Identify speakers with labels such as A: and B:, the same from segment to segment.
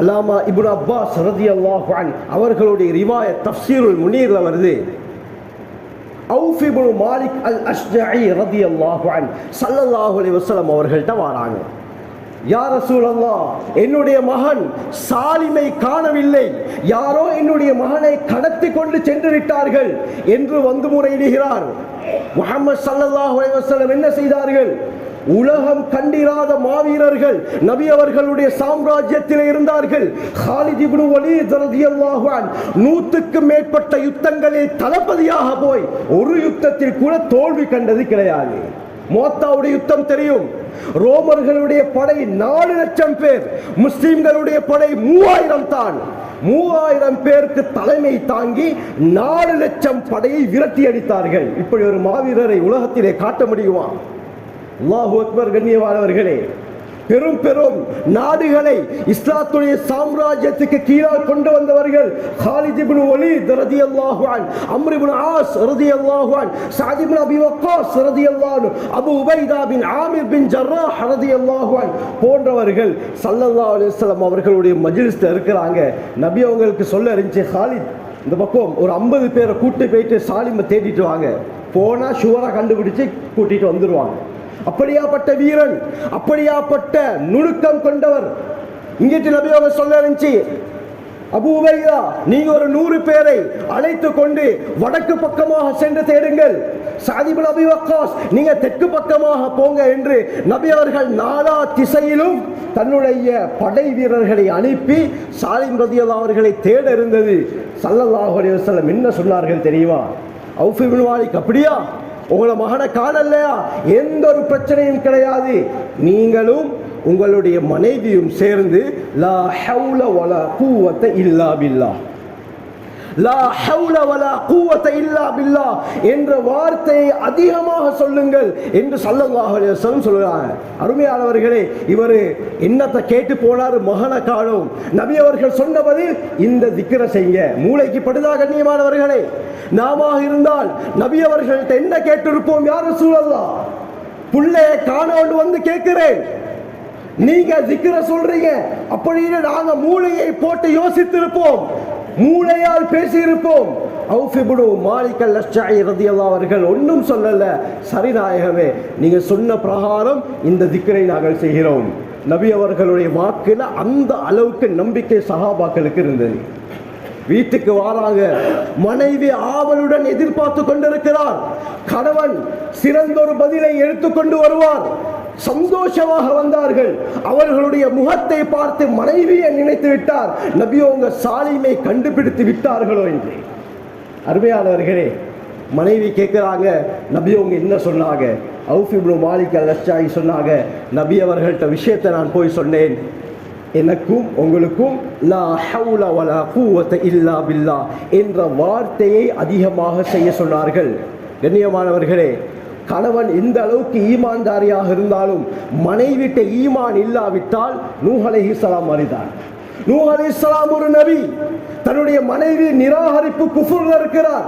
A: அல்லாமா இபுன் Abbas ரதியல்லாஹு அல்லாஹான் அவர்களுடைய ரிவாய தப்சீருள் முன்னீரில் வருது. அவுஃபிபுல் மாலிக் அல் அஷ்ஜஇ ரதி அல்லாஹான் சல்லல்லாஹு அலி வசலம் அவர்கள்ட்ட வராங்க. யா சூழல்லா என்னுடைய மகன் சாலிமை காணவில்லை. யாரோ என்னுடைய மகனை கடத்தி கொண்டு சென்று விட்டார்கள் என்று வந்து முறையிடுகிறார். முகமது சல்லல்லாஹு அலி வசலம் என்ன செய்தார்கள்? உலகம் கண்டிராத மாவீரர்கள் நபி அவர்களுடைய சாம்ராஜ்யத்தில் இருந்தார்கள். ஹாலித் இப்னு வலீத் ரலியல்லாஹு மேற்பட்ட யுத்தங்களில் தளபதியாக போய் ஒரு யுத்தத்தில் கூட தோல்வி கண்டது கிடையாது. மோத்தாவுடைய யுத்தம் தெரியும். ரோமர்களுடைய படை நாலு லட்சம் பேர் முஸ்லிம்களுடைய படை மூவாயிரம் தான். மூவாயிரம் பேருக்கு தலைமை தாங்கி நாலு லட்சம் படையை விரட்டி அடித்தார்கள். இப்படி ஒரு மாவீரரை உலகத்திலே காட்ட முடியுமா? அல்லாஹு அக்பர் கண்ணியமானவர்களே பெரும் பெரும் நாடுகளை இஸ்லாத்துடைய சாம்ராஜ்யத்துக்கு கீழால் கொண்டு வந்தவர்கள் ஹாலித் இப்னு வலீத் ரலியல்லாஹு அன் அம்ர் இப்னு ஆஸ் ரலியல்லாஹு அன் சஅத் இப்னு அபி வக்காஸ் ரலியல்லாஹு Abu Ubaidah bin Amir bin Jarrah ஹரதி அன் போன்றவர்கள் ஸல்லல்லாஹு அலைஹி வஸல்லம் அவர்களுடைய மஜ்லிஸ்ல இருக்கிறாங்க. நபி அவங்களுக்கு சொல்ல இருந்துச்சு ஹாலித் இந்த பக்கம் ஒரு ஐம்பது பேரை கூட்டி போயிட்டு சாலிமை தேடிட்டு வாங்க. போனால் சுவராக கண்டுபிடிச்சு கூட்டிகிட்டு வந்துடுவாங்க அப்படியாப்பட்ட வீரன் அப்படியாப்பட்ட நுணுக்கம் கொண்டவர். இங்கிட்டு நபி அவங்க சொல்ல இருந்துச்சு அபூபையா நீங்க ஒரு நூறு பேரை அழைத்து கொண்டு வடக்கு பக்கமாக சென்று தேடுங்கள். சாதிபுல் அபி வக்காஸ் நீங்க தெற்கு பக்கமாக போங்க என்று நபி அவர்கள் நாலா திசையிலும் தன்னுடைய படை வீரர்களை அனுப்பி சாலிம் ரதியல்லா அவர்களை தேட இருந்தது. சல்லல்லாஹு அலைஹி வஸல்லம். என்ன சொன்னார்கள் தெரியுமா? அவுஃபி பின் அப்படியா? உங்களை மகனை காணலையா? எந்த ஒரு பிரச்சனையும் கிடையாது. நீங்களும் உங்களுடைய மனைவியும் சேர்ந்து லா ஹவுல வலா கூவத்த இல்லா பில்லா. லா ஹவுல வலா கூவத்த இல்லா பில்லா என்ற வார்த்தையை அதிகமாக சொல்லுங்கள் என்று சல்லல்லாஹு அலைஹி வஸல்லம் அருமையானவர்களே இவர் என்னத்தை கேட்டு போனார் மகன காணும் நபி அவர்கள் சொன்னபடி இந்த திக்கிர செய்யுங்க. மூளைக்கு படுதா கண்ணியமானவர்களே நாம இருந்தால் நபி அவர்கள்ட்ட என்ன கேட்டிருப்போம்? யாரும் சூழல்லா புள்ளைய காணோண்டு வந்து கேட்கிறேன். நீங்க திக்கிற சொல்றீங்க. அப்படின்னு நாங்க மூளையை போட்டு யோசித்திருப்போம். மூளையால் பேசியிருப்போம். அவுஃபிபுடு மாலிக்கல் லஷ்சாய் ரதியல்லா அவர்கள் ஒன்றும் சொல்லல. சரிநாயகமே நீங்கள் சொன்ன பிரகாரம் இந்த திக்கரை நாங்கள் செய்கிறோம். நபி அவர்களுடைய வாக்கில் அந்த அளவுக்கு நம்பிக்கை சகாபாக்களுக்கு இருந்தது. வீட்டுக்கு வாராங்க. மனைவி ஆவலுடன் எதிர்பார்த்து கொண்டிருக்கிறார். கணவன் சிறந்த ஒரு பதிலை எடுத்துக்கொண்டு வருவார். சந்தோஷமாக வந்தார்கள். அவர்களுடைய முகத்தை பார்த்து மனைவியை நினைத்து விட்டார். நபியோங்க சாலிமை கண்டுபிடித்து விட்டார்களோ என்று. அருமையானவர்களே மனைவி கேட்குறாங்க நபியோங்க என்ன சொன்னாங்க? அவுஃபிப்னு மாலிக் அல் அஷ்சாயி சொன்னாங்க நபி அவர்கள்ட்ட விஷயத்தை நான் போய் சொன்னேன். எனக்கும் உங்களுக்கும் லா ஹவுல வலா கூவத்த இல்லா பில்லா என்ற வார்த்தையை அதிகமாக செய்ய சொன்னார்கள். கண்ணியமானவர்களே கணவன் எந்த அளவுக்கு ஈமான்தாரியாக இருந்தாலும் மனைவிட்ட ஈமான் இல்லாவிட்டால் நூஹலை இஸ்லாம் அறிதான் நூஹ் அலைஹிஸ்ஸலாம் ஒரு நபி. தன்னுடைய மனைவி நிராகரிப்பு குஃபுர்ல இருக்கிறார்.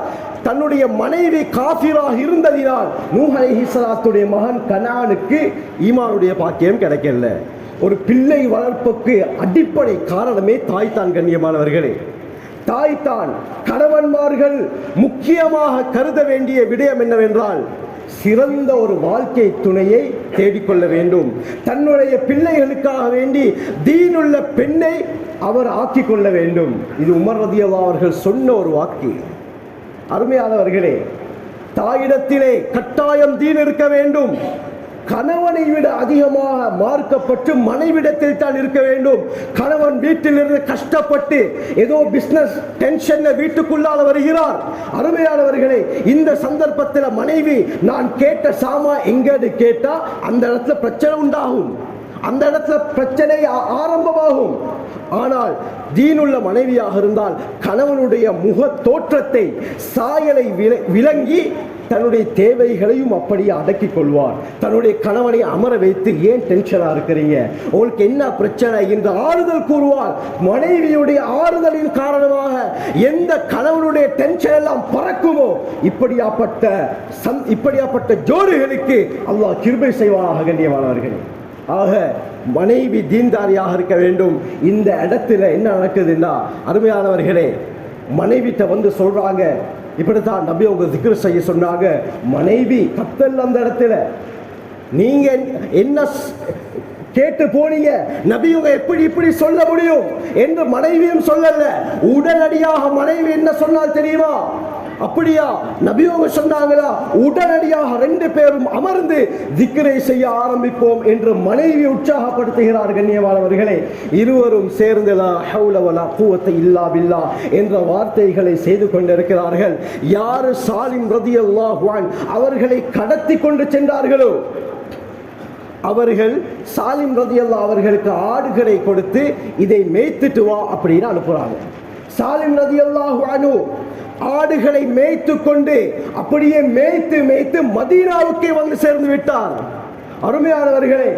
A: தன்னுடைய மனைவி காஃபிராக இருந்ததினால் நூஹ் அலைஹிஸ்ஸலாத்துடைய மகன் கனானுக்கு ஈமானுடைய பாக்கியம் கிடைக்கல. ஒரு பிள்ளை வளர்ப்புக்கு அடிப்படை காரணமே தாய் தான் கண்ணியமானவர்களே. தாய் தான் கணவன்மார்கள் முக்கியமாக கருத வேண்டிய விடயம் என்னவென்றால் சிறந்த ஒரு வாழ்க்கை துணையை தேடிக்கொள்ள வேண்டும். தன்னுடைய பிள்ளைகளுக்காக வேண்டி தீனுள்ள பெண்ணை அவர் ஆக்கி கொள்ள வேண்டும். இது உமர் ரதியல்லா அவர்கள் சொன்ன ஒரு வாக்கு. அருமையானவர்களே தாயிடத்திலே கட்டாயம் தீன் இருக்க வேண்டும். கணவனை விட அதிகமாக மார்க்கப்பட்டு மனைவிடத்தில் தான் இருக்க வேண்டும். கணவன் வீட்டில் இருந்து கஷ்டப்பட்டு ஏதோ பிசினஸ் டென்ஷன்ல வீட்டுக்குள்ளால வருகிறார். அருமையானவர்களே இந்த சந்தர்ப்பத்தில் மனைவி நான் கேட்ட சாமா எங்கன்னு கேட்டா அந்த இடத்துல பிரச்சனை உண்டாகும். அந்த இடத்துல பிரச்சனை ஆரம்பமாகும். ஆனால் தீனுள்ள மனைவியாக இருந்தால் கணவனுடைய முக தோற்றத்தை சாயலை வில- விளங்கி தன்னுடைய தேவைகளையும் அப்படியே அடக்கி கொள்வார். தன்னுடைய கணவனை அமர வைத்து ஏன் டென்ஷனாக இருக்கிறீங்க? உங்களுக்கு என்ன பிரச்சனை? என்று ஆறுதல் கூறுவார். மனைவியுடைய ஆறுதலின் காரணமாக எந்த கணவனுடைய டென்ஷன் எல்லாம் பறக்குமோ இப்படியாப்பட்ட சந் இப்படியாப்பட்ட ஜோடிகளுக்கு அல்லாஹ் கிருபை செய்வானாக கண்ணியமானவர்கள். ஆக மனைவி தீன்தாரியாக இருக்க வேண்டும். இந்த இடத்துல என்ன நடக்குதுன்னா அருமையானவர்களே மனைவிட்ட வந்து சொல்றாங்க இப்படித்தான் நம்பி அவங்க திக்ரு செய்ய சொன்னாங்க. மனைவி கத்தல் அந்த இடத்துல. நீங்க என்ன கேட்டு போனீங்க? நபியுங்க எப்படி இப்படி சொல்ல முடியும்? என்று மனைவியும் சொல்லல. உடனடியாக மனைவி என்ன சொன்னால் தெரியுமா? அப்படியா? நபியோக சொன்னாங்களா? உடனடியாக ரெண்டு பேரும் அமர்ந்து திக்கரை செய்ய ஆரம்பிப்போம் என்று மனைவி உற்சாகப்படுத்துகிறார் கண்ணியமானவர்களே இருவரும் சேர்ந்துலா ஹவுலவலா ஹவுல இல்லா பில்லா என்ற வார்த்தைகளை செய்து கொண்டிருக்கிறார்கள். யாரு சாலிம் ரதி அல்லாஹ்வான் அவர்களை கடத்தி கொண்டு சென்றார்களோ? அவர்கள் சாலிம் ரதியல்லா அவர்களுக்கு ஆடுகளை கொடுத்து இதை மேய்த்துட்டு வா அப்படின்னு அனுப்புகிறாங்க சாலிம் ரதியல்லாஹு அனு ஆடுகளை மேய்த்து கொண்டு அப்படியே மேய்த்து மேய்த்து மதீனாவுக்கே வந்து சேர்ந்து விட்டார். அருமையானவர்களே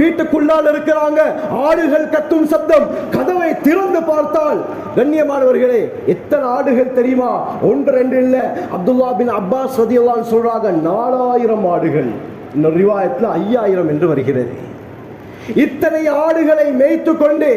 A: வீட்டுக்குள்ளால் இருக்கிறாங்க. ஆடுகள் கத்தும் சத்தம் கதவை திறந்து பார்த்தால் கண்ணியமானவர்களே எத்தனை ஆடுகள் தெரியுமா? ஒன்று ரெண்டு இல்ல. அப்துல்லா பின் அப்பாஸ் ரலியல்லாஹு சொல்றாங்க நாலாயிரம் ஆடுகள். இன்னொரு ரிவாயத்தில் ஐயாயிரம் என்று வருகிறது. இத்தனை ஆடுகளை மேய்த்து கொண்டு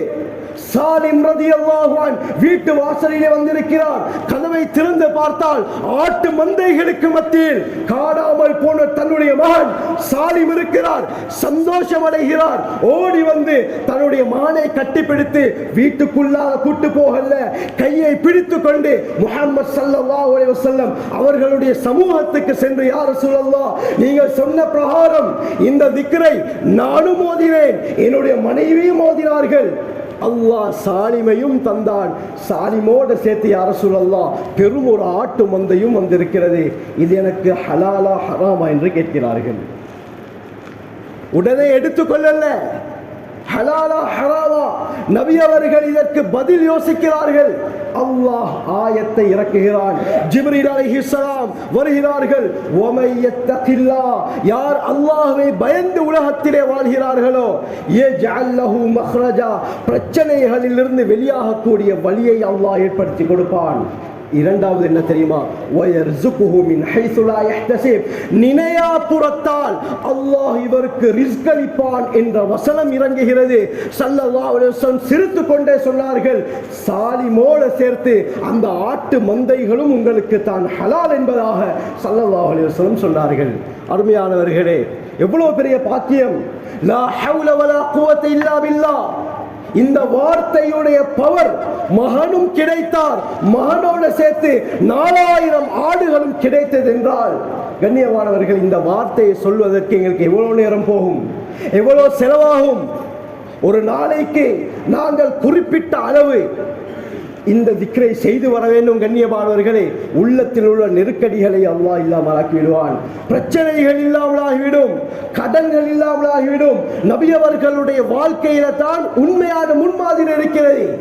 A: சாலிம் ரதி அல்லாஹுவான் வீட்டு வாசலிலே வந்திருக்கிறார். கதவை திறந்து பார்த்தால் ஆட்டு மந்தைகளுக்கு மத்தியில் காணாமல் போன தன்னுடைய மகன் சாலிம் இருக்கிறார். சந்தோஷம் அடைகிறார். ஓடி வந்து தன்னுடைய மானை கட்டிப்பிடித்து வீட்டுக்குள்ளாக கூட்டு போகல கையை பிடித்து கொண்டு முகமது ஸல்லல்லாஹு செல்லம் அவர்களுடைய சமூகத்துக்கு சென்று யார் சொல்லலாம் நீங்கள் சொன்ன பிரகாரம் இந்த திக்கரை நானும் மோதினேன். என்னுடைய மனைவியும் மோதினார்கள். அல்லாஹ் சாலிமையும் தந்தான். சாலிமோட சேர்த்து யார சொல்லலாம் பெரும் ஒரு ஆட்டு மந்தையும் வந்திருக்கிறது. இது எனக்கு ஹலாலா ஹராமா என்று கேட்கிறார்கள். உடனே எடுத்துக்கொள்ளல ஹலாலா ஹரா நபி அவர்கள் இதற்கு பதில் யோசிக்கிறார்கள். அல்லாஹ் ஆயத்தை இறக்குகிறான். ஜிப்ரீல் அலைஹிஸ்ஸலாம் வருகிறார்கள். ஒமையத்தகில்லா யார் அல்லாஹ்வை பயந்து உலகத்திலே வாழ்கிறார்களோ ஏ ஜல்லஹு மஹ்ரஜா பிரச்சனைகளிலிருந்து வெளியாகக்கூடிய வழியை அல்லாஹ் ஏற்படுத்தி கொடுப்பான். இரண்டாவது என்ன தெரியுமா? வயர்சுகுஹு மின் ஹைசுலா நினையா புறத்தால் அல்லாஹ் இவருக்கு ரிஸ்க் அளிப்பான் என்ற வசனம் இறங்குகிறது. ஸல்லல்லாஹு அலைஹி சிரித்து கொண்டே சொன்னார்கள் சாலிமோட சேர்த்து அந்த ஆட்டு மந்தைகளும் உங்களுக்கு தான் ஹலால் என்பதாக சல்லல்லா அலுவலம் சொன்னார்கள். அருமையானவர்களே எவ்வளவு பெரிய பாக்கியம். லா ஹவுல வலா குவத்தை இல்லா பில்லா. இந்த வார்த்தையுடைய பவர் மகனும் கிடைத்தார். மகனோடு சேர்த்து நாலாயிரம் ஆடுகளும் கிடைத்தது என்றால் கண்ணியமானவர்கள் இந்த வார்த்தையை சொல்வதற்கு எங்களுக்கு எவ்வளவு நேரம் போகும்? எவ்வளவு செலவாகும்? ஒரு நாளைக்கு நாங்கள் குறிப்பிட்ட அளவு இந்த திக்ரை செய்து வர வேண்டும் கண்ணியமானவர்களே உள்ளத்தில் உள்ள நெருக்கடிகளை அல்லாஹ் இல்லாமல் ஆக்கிவிடுவான். பிரச்சனைகள் இல்லாமல் ஆகிவிடும் கடன்கள் இல்லாமல் ஆகிவிடும் வாழ்க்கையில தான் உண்மையான முன்மாதிரி இருக்கிறது.